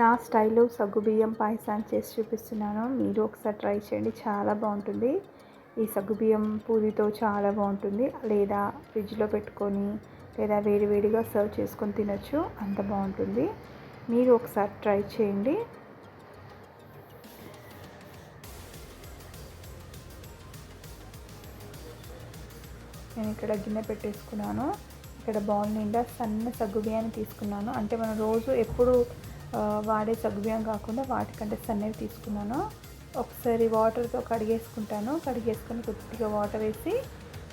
నా స్టైల్లో సగ్గుబియ్యం పాయసాన్ని చేసి చూపిస్తున్నాను. మీరు ఒకసారి ట్రై చేయండి. చాలా బాగుంటుంది. ఈ సగ్గుబియ్యం పూరితో చాలా బాగుంటుంది. లేదా ఫ్రిడ్జ్లో పెట్టుకొని లేదా వేడి వేడిగా సర్వ్ చేసుకొని తినొచ్చు. అంత బాగుంటుంది. మీరు ఒకసారి ట్రై చేయండి. నేను ఇక్కడ గిన్నె పెట్టేసుకున్నాను. ఇక్కడ బౌల్ నిండా సన్న సగ్గుబియ్యాన్ని తీసుకున్నాను. అంటే మనం రోజు ఎప్పుడు వాడే సగ్గుబియ్యం కాకుండా వాటికంటే సన్నవి తీసుకున్నాను. ఒకసారి వాటర్తో కడిగేసుకుంటాను. కడిగేసుకొని కొద్దిగా వాటర్ వేసి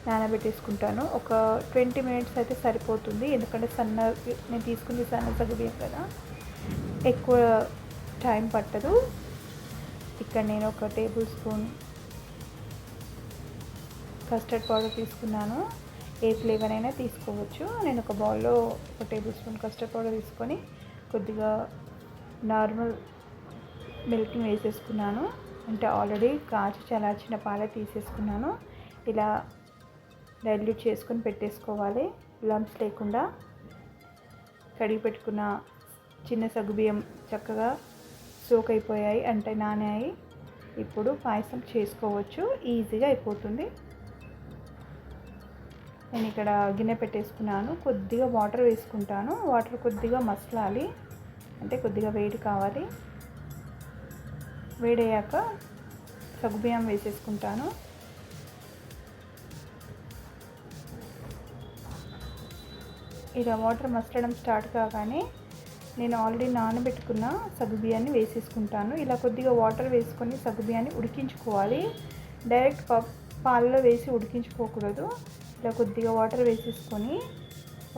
నానబెట్టేసుకుంటాను. ఒక ట్వంటీ మినిట్స్ అయితే సరిపోతుంది. ఎందుకంటే సన్న నేను తీసుకునే సన్న సగ్గుబియ్యం కదా ఎక్కువ టైం పట్టదు. ఇక్కడ నేను ఒక టేబుల్ స్పూన్ కస్టర్డ్ పౌడర్ తీసుకున్నాను. ఏ ఫ్లేవర్ అయినా తీసుకోవచ్చు. నేను ఒక బౌల్లో ఒక టేబుల్ స్పూన్ కస్టర్డ్ పౌడర్ తీసుకొని కొద్దిగా నార్మల్ మిల్క్ని వేసేసుకున్నాను. అంటే ఆల్రెడీ కాచి చల్లార్చిన పాలే తీసేసుకున్నాను. ఇలా డైల్యూట్ చేసుకొని పెట్టేసుకోవాలి. లంప్స్ లేకుండా కడిగి పెట్టుకున్న చిన్న సగ్గుబియ్యం చక్కగా సోక్ అయిపోయాయి అంటే నానాయి. ఇప్పుడు పాయసం చేసుకోవచ్చు. ఈజీగా అయిపోతుంది. నేను ఇక్కడ గిన్నె పెట్టేసుకున్నాను. కొద్దిగా వాటర్ వేసుకుంటాను. వాటర్ కొద్దిగా మసలాలి. అంటే కొద్దిగా వేడి కావాలి. వేడయ్యాక సగ్గుబియ్యం వేసేసుకుంటాను. ఇలా వాటర్ మసలడం స్టార్ట్ కాగానే నేను ఆల్రెడీ నానబెట్టుకున్న సగ్గుబియ్యాన్ని వేసేసుకుంటాను. ఇలా కొద్దిగా వాటర్ వేసుకొని సగ్గుబియ్యాన్ని ఉడికించుకోవాలి. డైరెక్ట్ పాలలో వేసి ఉడికించుకోకూడదు. ఇలా కొద్దిగా వాటర్ వేసేసుకొని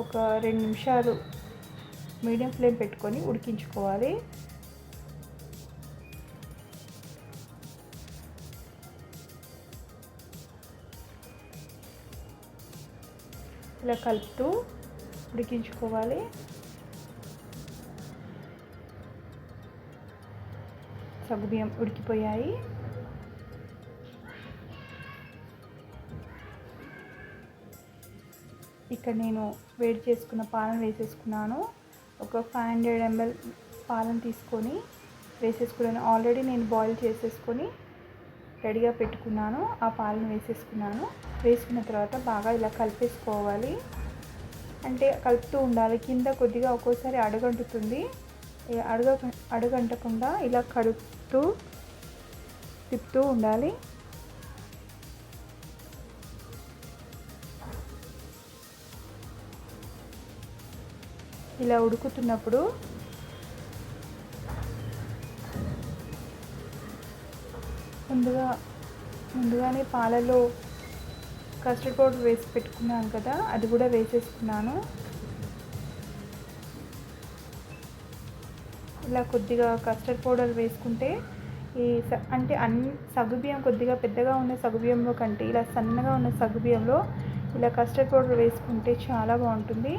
ఒక రెండు నిమిషాలు మీడియం ఫ్లేమ్ పెట్టుకొని ఉడికించుకోవాలి. ఇలా కలుపుతూ ఉడికించుకోవాలి. సగ్గుబియ్యం ఉడికిపోయాయి. ఇక్కడ నేను వేడి చేసుకున్న పాలన వేసేసుకున్నాను. ఒక ఫైవ్ హండ్రెడ్ ఎంఎల్ పాలను తీసుకొని వేసేసుకున్నాను. ఆల్రెడీ నేను బాయిల్ చేసేసుకొని రెడీగా పెట్టుకున్నాను. ఆ పాలను వేసేసుకున్నాను. వేసుకున్న తర్వాత బాగా ఇలా కలిపేసుకోవాలి. అంటే కలుపుతూ ఉండాలి. కింద కొద్దిగా ఒక్కోసారి అడుగంటుతుంది. అడుగ అడుగంటకుండా ఇలా కడుపుతూ తిప్పుతూ ఉండాలి. ఇలా ఉడుకుతున్నప్పుడు ముందుగా ముందుగానే పాలలో కస్టర్డ్ పౌడర్ వేసి పెట్టుకున్నాను కదా అది కూడా వేసేసుకున్నాను. ఇలా కొద్దిగా కస్టర్డ్ పౌడర్ వేసుకుంటే ఈ అంటే అన్ని సగుబియ్యం కొద్దిగా పెద్దగా ఉన్న సగుబియ్యంలో కంటే ఇలా సన్నగా ఉన్న సగుబియ్యంలో ఇలా కస్టర్డ్ పౌడర్ వేసుకుంటే చాలా బాగుంటుంది.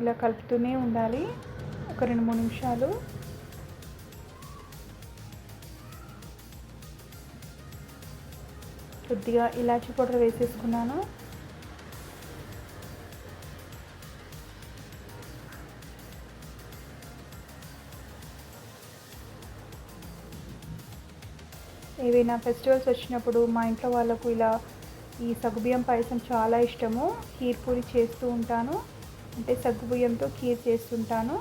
ఇలా కలుపుతూనే ఉండాలి. ఒక రెండు మూడు నిమిషాలు. కొద్దిగా ఇలాచీ పౌడర్ వేసేసుకున్నాను. ఏవైనా ఫెస్టివల్స్ వచ్చినప్పుడు మా ఇంట్లో వాళ్ళకు ఇలా ఈ సగుబియ్యం పాయసం చాలా ఇష్టము. కీర్పూరి చేస్తూ ఉంటాను. అంటే సగ్గుబియ్యంతో కీర్ చేస్తుంటాను.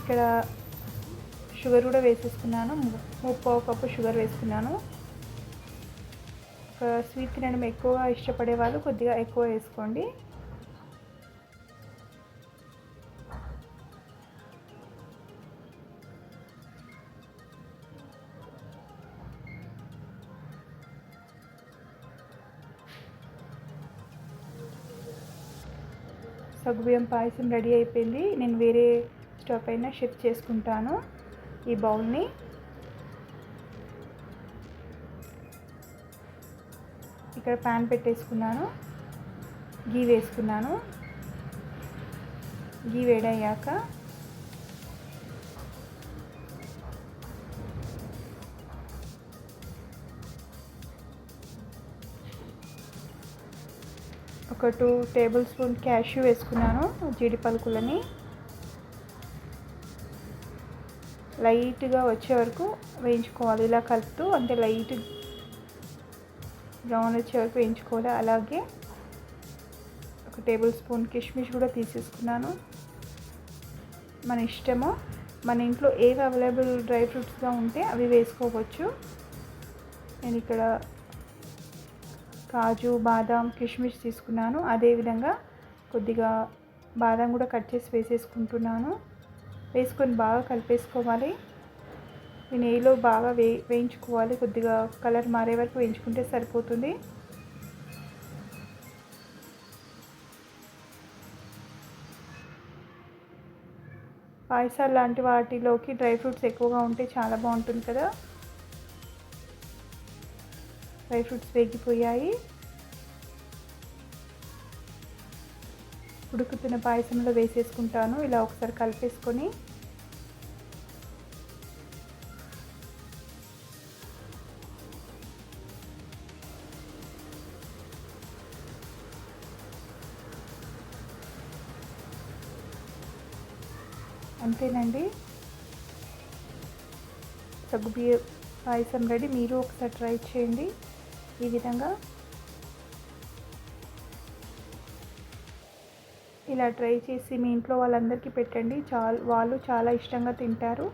ఇక్కడ షుగర్ కూడా వేసేసుకున్నాను. ముప్పావు కప్పు షుగర్ వేసుకున్నాను. ఒక స్వీట్ తినడం ఎక్కువగా ఇష్టపడే వాళ్ళు కొద్దిగా ఎక్కువ వేసుకోండి. సగ్గుబియ్యం పాయసం రెడీ అయిపోయింది. నేను వేరే స్టవ్ పైన షిఫ్ట్ చేసుకుంటాను ఈ బౌల్ని. ఇక్కడ ప్యాన్ పెట్టేసుకున్నాను. గీ వేసుకున్నాను. గీ వేడయ్యాక ఒక టూ టేబుల్ స్పూన్ క్యాష్యూ వేసుకున్నాను జీడి పలుకులని లైట్గా వచ్చే వరకు వేయించుకోవాలి. ఇలా కలుపుతూ అంటే లైట్ బ్రౌన్ వచ్చే వరకు వేయించుకోవాలి. అలాగే ఒక టేబుల్ స్పూన్ కిష్మిష్ కూడా తీసేసుకున్నాను. మన ఇష్టము మన ఇంట్లో ఏవి అవైలబుల్ డ్రై ఫ్రూట్స్గా ఉంటే అవి వేసుకోవచ్చు. నేను ఇక్కడ కాజు బాదాం కిష్మిష్ తీసుకున్నాను. అదేవిధంగా కొద్దిగా బాదం కూడా కట్ చేసి వేసేసుకుంటున్నాను. వేసుకొని బాగా కలిపేసుకోవాలి. ఈ నెయ్యిలో బాగా వే వేయించుకోవాలి. కొద్దిగా కలర్ మారే వరకు వేయించుకుంటే సరిపోతుంది. పాయసాలు లాంటి వాటిలోకి డ్రై ఫ్రూట్స్ ఎక్కువగా ఉంటే చాలా బాగుంటుంది కదా. డ్రై ఫ్రూట్స్ వేగిపోయాయి. ఉడుకుతున్న పాయసంలో వేసేసుకుంటాను. ఇలా ఒకసారి కలిపేసుకొని. అంతేనండి. సగ్గుబియ్య పాయసం రెడీ. మీరు ఒకసారి ట్రై చేయండి. ఈ విధంగా ఇలా ట్రై చేసి మీ ఇంట్లో వాళ్ళందరికీ పెట్టండి. చాలా వాళ్ళు చాలా ఇష్టంగా తింటారు.